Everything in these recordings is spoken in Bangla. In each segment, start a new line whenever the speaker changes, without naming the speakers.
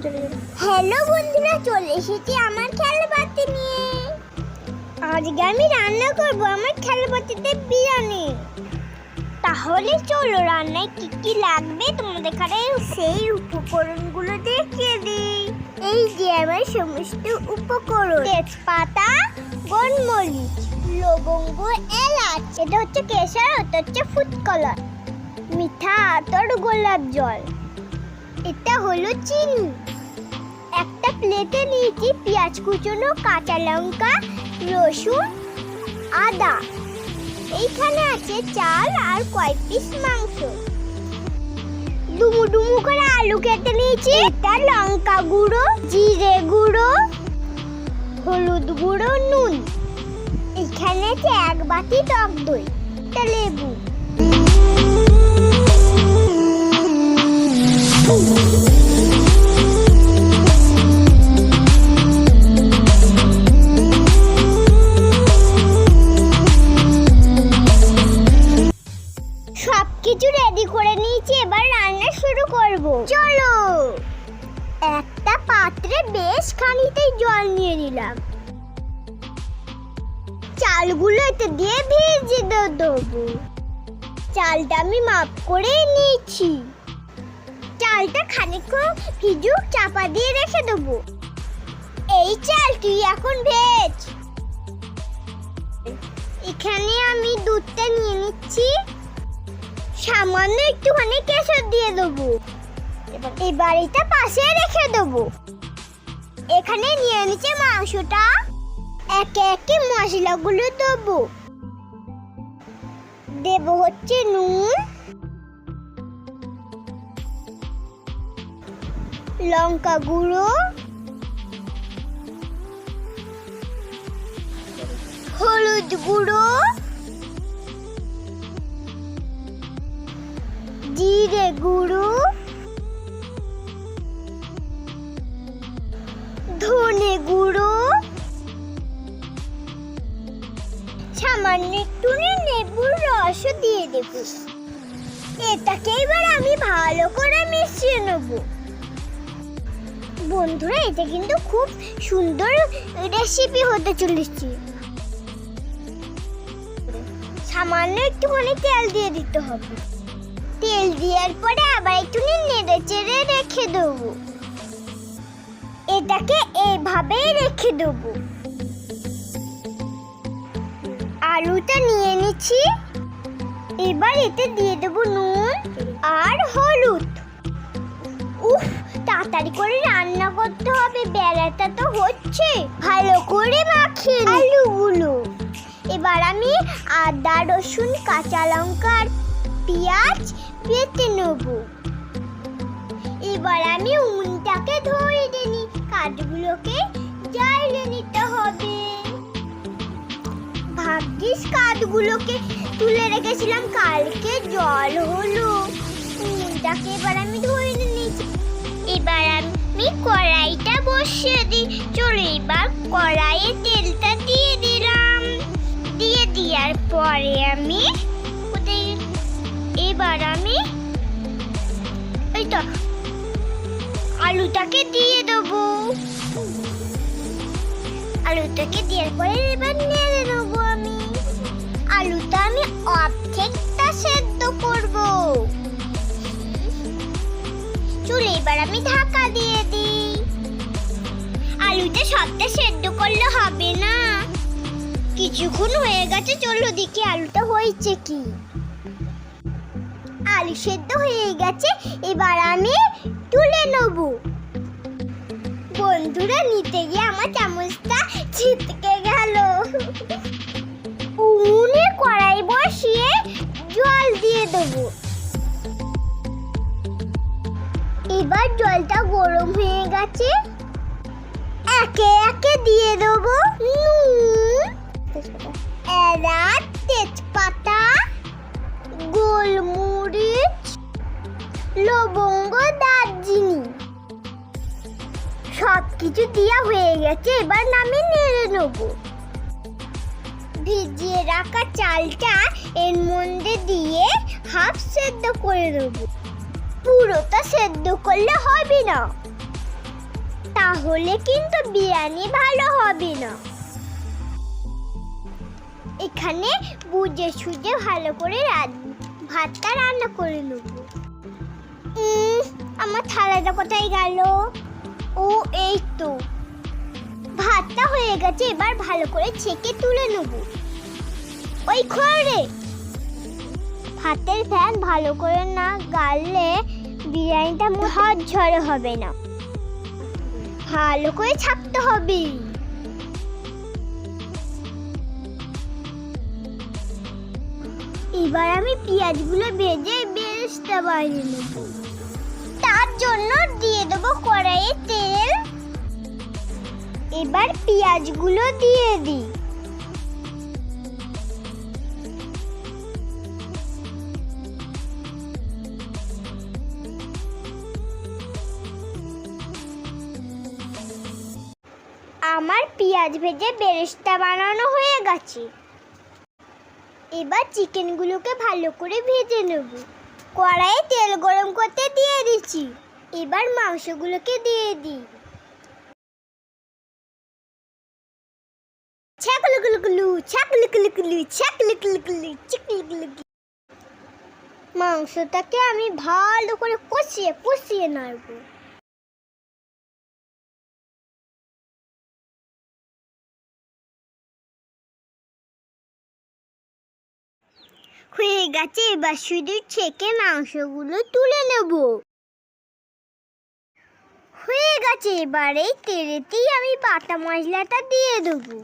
হ্যালো বন্ধুরা, চলে এসেছি আমার খেলপাতি নিয়ে। আজকে আমি রান্না করব আমার খেলপাতিতে বিরিয়ানি। তাহলে চলো রান্নায় কি কি লাগবে তোমাদের এখানে সেই উপকরণগুলো দেখিয়ে দিই। এই যে আমার সমস্ত উপকরণ। তেজপাতা, গোলমরিচ, লবঙ্গ, এলাচ, এটা হচ্ছে কেশর ওটা হচ্ছে ফুড কালার মিঠা আতর, গোলাপ জল। এটা হলো চিনি। একটা প্লেটে নিয়েছি পেঁয়াজ কুচনো, কাঁচা লঙ্কা, রসুন, আদা। এইখানে আছে চাল আর কয়েক পিস মাংস। ডুমু ডুমু করে আলু কেটে নিয়েছি। এটা লঙ্কা গুঁড়ো, জিরে গুঁড়ো, হলুদ গুঁড়ো, নুন। এখানে আছে এক বাটি টক দই, একটা লেবু। সবকিছু রেডি করে নিয়েছি, এবার রান্না শুরু করব। চলো। একটা পাত্রে বেশ খানিকটাই জল নিয়ে নিলাম। চালগুলো দিয়ে ভিজিয়ে দে- দেবো। চালটা আমি মাপ করে নিয়েছি। চালটা খানিকক্ষণ ভিজুক, চাপা দিয়ে রেখে দেবো। এই চাল, তুই এখন ভেজ। এখানে আমি দুধটা নিয়ে নিচ্ছি। সামান্য একটুখানি কেশর দিয়ে দেবো। এবার এটা পাশে রেখে দেবো। এখানে নিয়ে নিচ্ছে মাংসটা। একে একে মশলাগুলো দেবো। দেব হচ্ছে নুন লঙ্কা গুঁড়ো, হলুদ গুঁড়ো, জিরে গুঁড়ো, ধনে গুঁড়ো। সামান্য একটু লেবুর রস দিয়ে দেব। এটাকে এবার আমি ভালো করে মিশিয়ে নেব। বন্ধুরা, এটা কিন্তু খুব সুন্দর রেসিপি হতে চলেছে। সামান্য একটুখানি তেল দিয়ে দিতে হবে। তেল দেওয়ার পরে আবার একটু নেড়ে চেড়ে রেখে দেবো। এটাকে এইভাবেই রেখে দেবো। আলুটা নিয়ে নিচ্ছি। এবার এতে দিয়ে দেবো নুন আর হলুদ। উফ তাড়াতাড়ি করে রান্না করতে হবে, বেলাটা তো হচ্ছে। ভালো করে মাখিয়ে নিই আলুগুলো। এবার আমি আদা, রসুন, কাঁচা লঙ্কা আর পেঁয়াজ পেতে নেব। এবার আমি উনটাকে ধরে দিই কাঠগুলোকে জ্বালিয়ে নিতে হবে। ভাগ্যিস কাঠগুলোকে তুলে রেখেছিলাম। কালকে জল হলো। উনটাকে এবার আমি ধরে নিয়েছি এবার আমি কড়াইটা বসিয়ে দিই। চলো এবার কড়াইয়ে তেলটা দিয়ে দিলাম। দিয়ে দেওয়ার পরে আমি এবার আমি এই তো আলুটাকে দিয়ে দেবো। আলুটাকে দেওয়ার পরে এবার নেড়ে নেব আমি। আলুটা আমি অর্ধেকটা সেদ্ধ করব। চুলে, এবার আমি ঢাকা দিয়ে দিই। আলুটা সবটা সেদ্ধ করলে হবে না। কিছুক্ষণ হয়ে গেছে, চলো দেখি আলুটা হয়েছে কি। আলু সেদ্ধ হয়ে গেছে, এবার আমি তুলে নেব। বন্ধুরা, নিতে গিয়ে আমার চামচটা ছিটকে এবার জলটা গরম হয়ে গেছে। একে একে দিয়ে দেবো নুন, এলাচ, তেজপাতা, গোলমরিচ, লবঙ্গ, দারচিনি। সব কিছু দেওয়া হয়ে গেছে, এবার নামে নেড়ে নেব। ভিজিয়ে রাখা চালটা এর মধ্যে দিয়ে হাফ সেদ্ধ করে দেব। পুরোটা সেদ্ধ করলে হবে না। তাহলে কিন্তু বিরিয়ানি ভালো হবে না। এখানে বুঝে সুঝে ভালো করে ভাতটা রান্না করে নেব। আমার থালাটা কোথায় গেল? ও, এই তো। ভাতটা হয়ে গেছে, এবার ভালো করে ছেঁকে তুলে নেব। ওই খড়ে ভাতের ফ্যান ভালো করে না গাললে বিরিয়ানিটা হাত ঝরে হবে না। ভালো করে ছাপতে হবে। এবার আমি পেঁয়াজগুলো ভেজে বেরেস্তা বাইরে নেব। তার জন্য দিয়ে দেবো কড়াইয়ে তেল। এবার পেঁয়াজগুলো দিয়ে দিই। পেঁয়াজ ভেজে বেরেস্তা বানানো হয়ে গেছে। এবার চিকেনগুলোকে ভালো করে ভেজে নেব। কড়াইয়ে তেল গরম করতে দিয়ে দিচ্ছি। এবার মাংসগুলোকে দিয়ে দিই। মাংসটাকে আমি ভালো করে কষিয়ে কষিয়ে নাড়বো। হয়ে গেছে এবার শুধু ছেঁকে মাংসগুলো তুলে নেব। হয়ে গেছে এবার এই তেলেতেই আমি বাটা মশলাটা দিয়ে দেবো।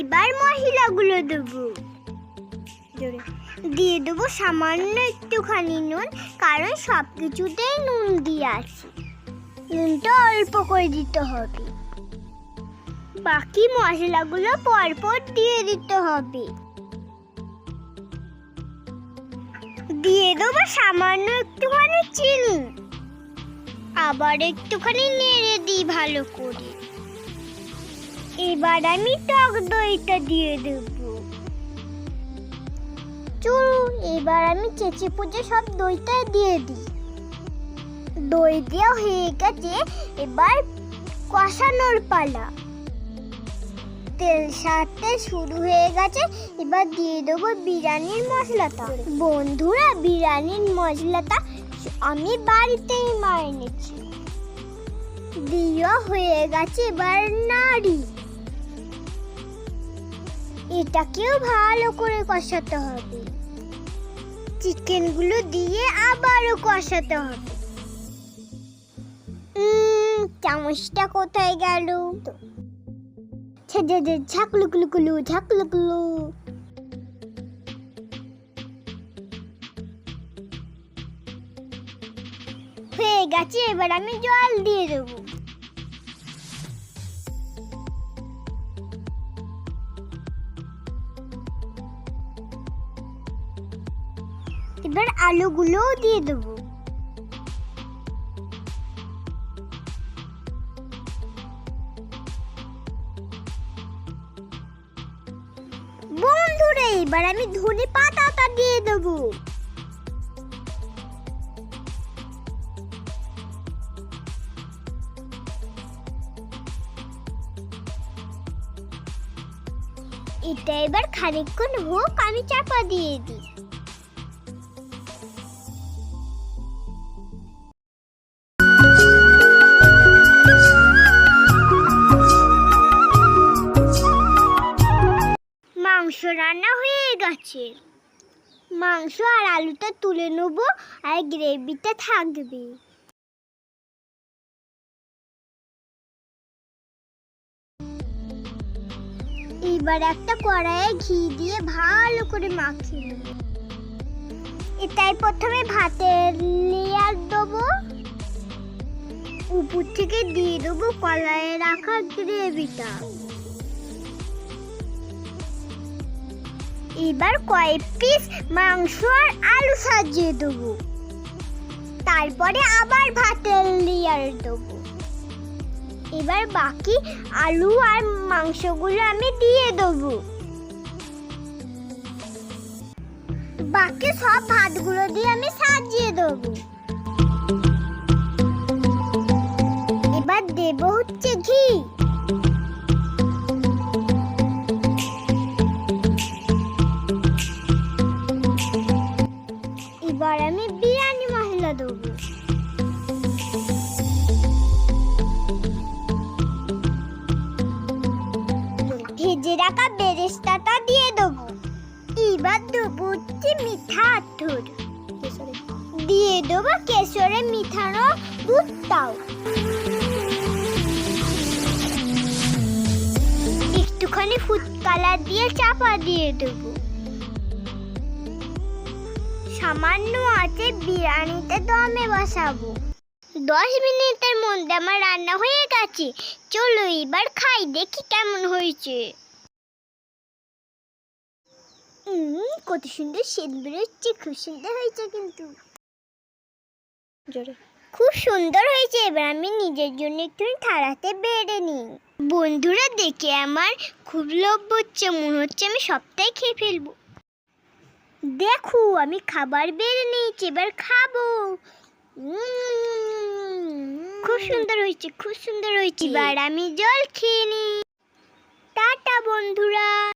এবার মশলাগুলো দেবো। জোরে দিয়ে দেবো সামান্য একটুখানি নুন, কারণ সব কিছুতেই নুন দিয়ে আছে নুনটা অল্প করে দিতে হবে। বাকি মশলাগুলো পরপর দিয়ে দিতে হবে। দিয়ে দেবো সামান্য একটুখানি চিনি। আবার একটুখানি নেড়ে দিই ভালো করে। এবার আমি টক দইটা দিয়ে দেবো। এবার আমি চেঁচে পুচে সব দইটা দিয়ে দিই। দই দেওয়া হয়ে গেছে, এবার কষানোর পালা। তেল সারতে শুরু হয়ে গেছে, এবার দিয়ে দেবো বিরিয়ানির মশলাটা। বন্ধুরা, বিরিয়ানির মশলাটা আমি বাড়িতেই মারিনেছি দেওয়া হয়ে গেছে এবার নাড়ি। এটাকেও ভালো করে কষাতে হবে। চিকেনগুলো দিয়ে আবারও কষাতে হবে। চামচটা কোথায় গেল? ঝাকলুকুলুকুলু ঝাকলুকুলু। হয়ে গেছে, এবার আমি জল দিয়ে দেবো। আলুগুলোও দিয়ে দেবো। বন্ধুরা, এবার আমি ধনে পাতাটা দিয়ে দেবো। এটা এবার খানিকক্ষণ হোক আমি চাপা দিয়ে দিই। গেছে মাংস আর আলুটা তুলে নেব আর গ্রেভিটা থাকবে। এবার একটা কড়াইয়ে ঘি দিয়ে ভালো করে মাখিয়ে নেব। এটাই প্রথমে ভাতের লেয়ার দেবো। উপর থেকে দিয়ে দেবো কড়াইয়ে রাখা গ্রেভিটা। এবার কয়েক পিস মাংস আর আলু সাজিয়ে দেবো। তারপরে আবার ভাতের লেয়ার দেবো। এবার বাকি আলু আর মাংসগুলো আমি দিয়ে দেবো। বাকি সব ভাতগুলো দিয়ে আমি সাজিয়ে দেবো। এবার দেব হচ্ছে ঘি। রাখা বেরেস্তাটা দিয়ে দেবো। এবার দেবো হচ্ছে মিঠা আতর দিয়ে দেবো কেশরে মিঠানো দুধটাও একটুখানি ফুড কালার দিয়ে চাপা দিয়ে দেবো। সামান্য আছে বিরিয়ানিতে দমে বসাবো। দশ মিনিটের মধ্যে আমার রান্না হয়ে গেছে। চলো এবার খাই দেখি কেমন হয়েছে। কত সুন্দর সেদ বেরোচ্ছে খুব সুন্দর হয়েছে কিন্তু। খুব সুন্দর হয়েছে এবার আমি নিজের জন্য একটু থালাতে বেড়ে নিই। বন্ধুরা দেখে আমার খুব লোভ হচ্ছে মনে হচ্ছে আমি সবটাই খেয়ে ফেলব। দেখো আমি খাবার বেড়ে নিয়েছি এবার খাব। উম, খুব সুন্দর হয়েছে খুব সুন্দর হয়েছে। এবার আমি জল খেয়ে নিই। টাটা বন্ধুরা।